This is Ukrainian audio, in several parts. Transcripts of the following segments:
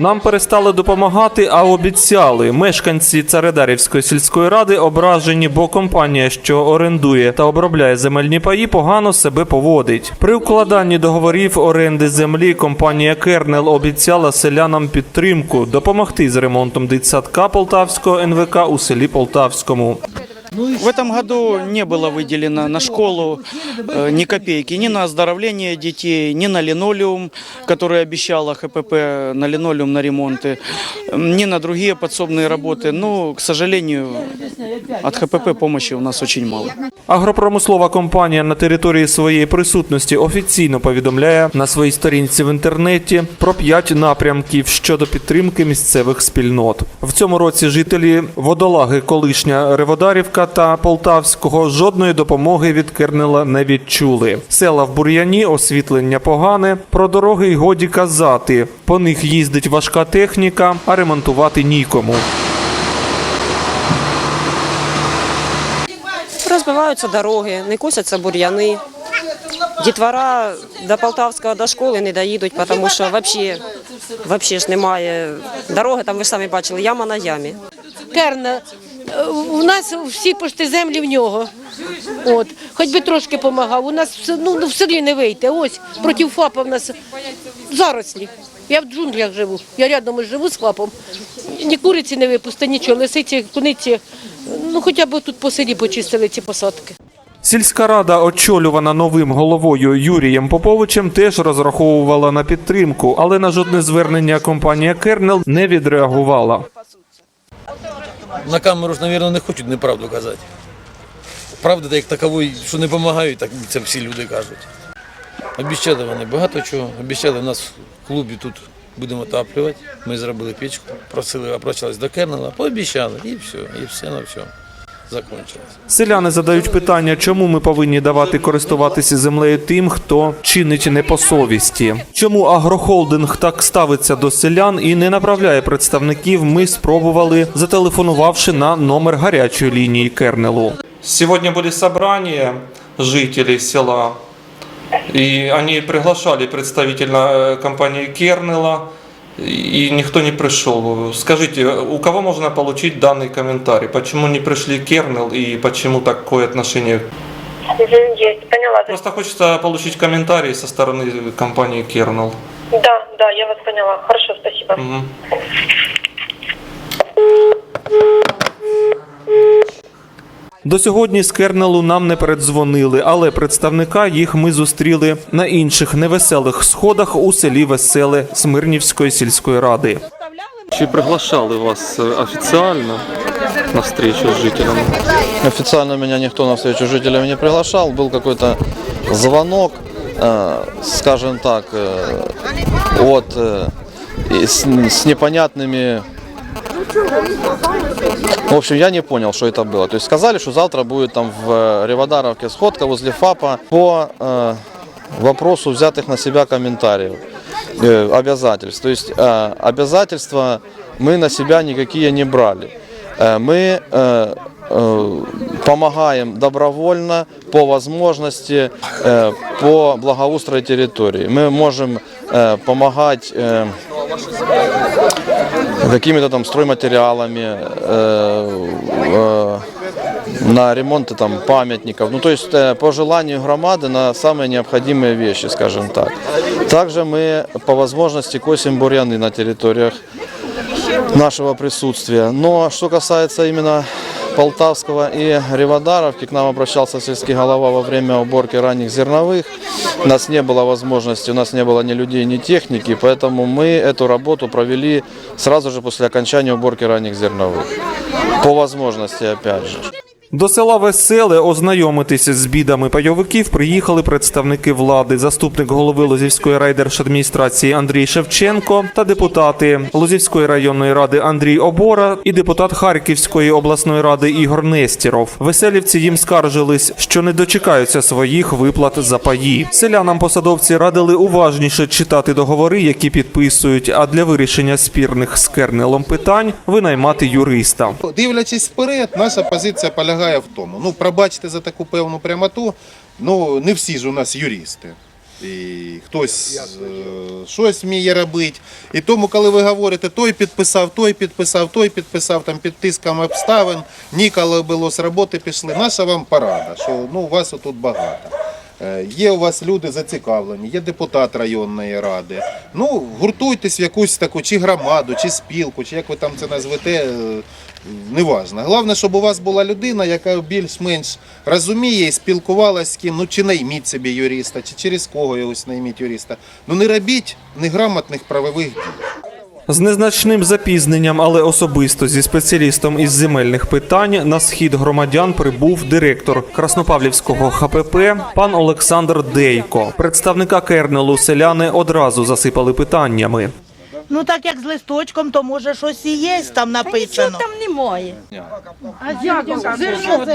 Нам перестали допомагати, а обіцяли. Мешканці Царедарівської сільської ради ображені, бо компанія, що орендує та обробляє земельні паї, погано себе поводить. При укладанні договорів оренди землі компанія Кернел обіцяла селянам підтримку допомогти з ремонтом дитсадка Полтавського НВК у селі Полтавському. В этом году не было выделено на школу э, ни копейки, ни на оздоровление детей, ни на линолеум, который обещала ХПП на линолеум, на ремонты, м, ни на другие подсобные работы. Но, к сожалению, от ХПП помощи у нас очень мало. Агропромислова компанія на території своєї присутності офіційно повідомляє на своїй сторінці в інтернеті про п'ять напрямків щодо підтримки місцевих спільнот. В цьому році жителі водолаги, колишня Реводарівка та Полтавського жодної допомоги від Кернела не відчули. Села в бур'яні, освітлення погане. Про дороги й годі казати. По них їздить важка техніка, а ремонтувати нікому. Розбиваються дороги, не косяться бур'яни. Дітвора до Полтавського до школи не доїдуть, тому що взагалі, взагалі ж немає дороги, там ви ж самі бачили, яма на ямі. Керна. Е, У нас всі пошти землі в нього. От. Хоч би трошки допомагав. У нас ну, в селі не вийти. Ось проти ФАПа в нас зарослі. Я в джунглях живу. Я рядом живу з ФАПом. Ні куриці не випусти, нічого, лисиці, куниці. Ну хоча б тут по селі почистили ці посадки. Сільська рада, очолювана новим головою Юрієм Поповичем, теж розраховувала на підтримку, але на жодне звернення компанія Кернел не відреагувала. На камеру ж, мабуть, не хочуть неправду казати. Правда, як такової, що не допомагають, так це всі люди кажуть. Обіцяли вони багато чого. Обіцяли нас в клубі тут будемо отаплювати. Ми зробили печку, просили, обращались до Кернела, пообіцяли і все, і все на все. Закончилось. Селяни задають питання, чому ми повинні давати користуватися землею тим, хто чинить не по совісті. Чому агрохолдинг так ставиться до селян і не направляє представників? Ми спробували, зателефонувавши на номер гарячої лінії Кернелу. Сьогодні були собрання жителей села. И они приглашали представителя э, компании Кернела, и никто не пришел. Скажите, у кого можно получить данный комментарий? Почему не пришли Кернел и почему такое отношение? Есть, поняла. Просто хочется получить комментарий со стороны компании Кернел. Да, да, я вас поняла. Хорошо, спасибо. Мгм. До сьогодні з Кернелу нам не передзвонили, але представника їх ми зустріли на інших невеселих сходах у селі Веселе Смирнівської сільської ради. Чи приглашали вас офіційно на встречу з жителями? Официально меня никто на встречу с жителями не приглашал. Был какой-то звонок, э, скажем так, э, от э, и с, с непонятными. В общем, я не понял, что это было. То есть сказали, что завтра будет там в э, Реводаровке сходка возле ФАПа по э, вопросу взятых на себя комментариев, э, обязательств. То есть э, обязательства мы на себя никакие не брали. Э, мы э, э, помогаем добровольно, по возможности, э, по благоустрою территории. Мы можем э, помогать э, какими-то там стройматериалами, э, э, на ремонты там памятников. Ну, то есть э, по желанию громады на самые необходимые вещи, скажем так. Также мы по возможности косим бурьяны на территориях нашего присутствия. Но что касается именно Полтавского и Реводаровки, к нам обращался сельский голова во время уборки ранних зерновых. У нас не было возможности, у нас не было ни людей, ни техники, поэтому мы эту работу провели сразу же после окончания уборки ранних зерновых. По возможности, опять же. До села Веселе ознайомитися з бідами пайовиків приїхали представники влади, заступник голови Лозівської райдержадміністрації Андрій Шевченко та депутати Лозівської районної ради Андрій Обора і депутат Харківської обласної ради Ігор Нестіров. Веселівці їм скаржились, що не дочекаються своїх виплат за паї. Селянам посадовці радили уважніше читати договори, які підписують, а для вирішення спірних з кернелом питань винаймати юриста. Дивлячись вперед, наша позиція полягає в тому. Ну, пробачте за таку певну прямоту. Ну, не всі ж у нас юристи. і хтось е, щось вміє робити. І тому, коли ви говорите, той підписав, той підписав, той підписав там під тиском обставин, ніколи було з роботи пішли. Наша вам порада, що ну, у вас тут багато. Е, Є у вас люди зацікавлені, є депутат районної ради. Ну, гуртуйтесь в якусь таку чи громаду, чи спілку, чи як ви там це назвете, е, неважно. Головне, щоб у вас була людина, яка більш-менш розуміє і спілкувалася з ким, ну чи найміть собі юриста, чи через кого йогось найміть юриста. Ну не робіть неграмотних правових дій. З незначним запізненням, але особисто зі спеціалістом із земельних питань на схід громадян прибув директор Краснопавлівського ХПП пан Олександр Дейко. Представника кернелу селяни одразу засипали питаннями. Ну так як з листочком, то може щось і є там написано. там немає. А як зерно?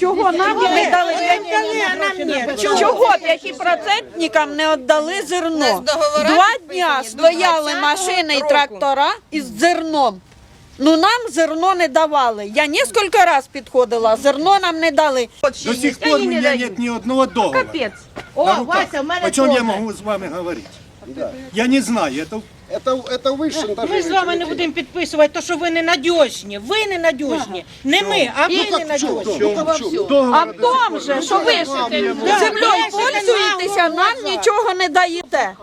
Чого нам Не дали Чого п'ятипроцентникам не віддали зерно? Два дня стояли машини і трактора із зерном. Ну нам зерно не давали. Я кілька разів підходила, зерно нам не дали. До сих пор у меня нет ни одного договора. Капець. О, Вася, в мене О чем я могу с вами говорить? Я не знаю, это, это, это выше. Ми з вами не будемо підписувати, то що ви ненадіжні. Ви ненадіжні. Не ми, а ви ненадіжні. А в тому же, що ви ж землею пользуєтеся, нам нічого не даєте.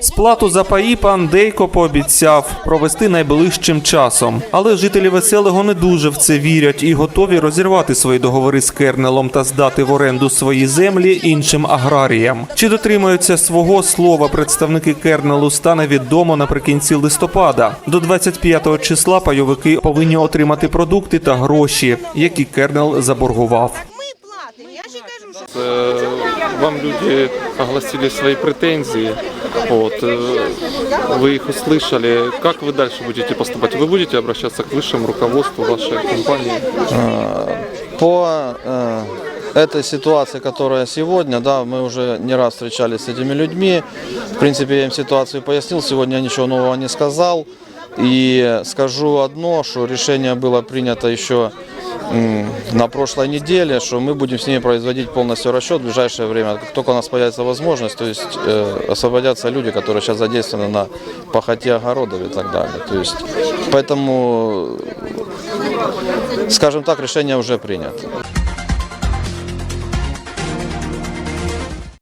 Сплату за паї пан Дейко пообіцяв провести найближчим часом. Але жителі веселого не дуже в це вірять і готові розірвати свої договори з кернелом та здати в оренду свої землі іншим аграріям. Чи дотримаються свого слова представники кернелу стане відомо наприкінці листопада. До 25 числа пайовики повинні отримати продукти та гроші, які кернел заборгував. Э, Вам люди огласили свои претензии, вот, э, вы их услышали. Как вы дальше будете поступать? Вы будете обращаться к высшему руководству вашей компании? По э, этой ситуации, которая сегодня, да, мы уже не раз встречались с этими людьми. В принципе, я им ситуацию пояснил, сегодня я ничего нового не сказал. И скажу одно, что решение было принято еще на прошлой неделе, что мы будем с ними производить полностью расчет в ближайшее время. Как только у нас появится возможность, то есть э, освободятся люди, которые сейчас задействованы на пахоте огородов и так далее. То есть, поэтому, скажем так, решение уже принято.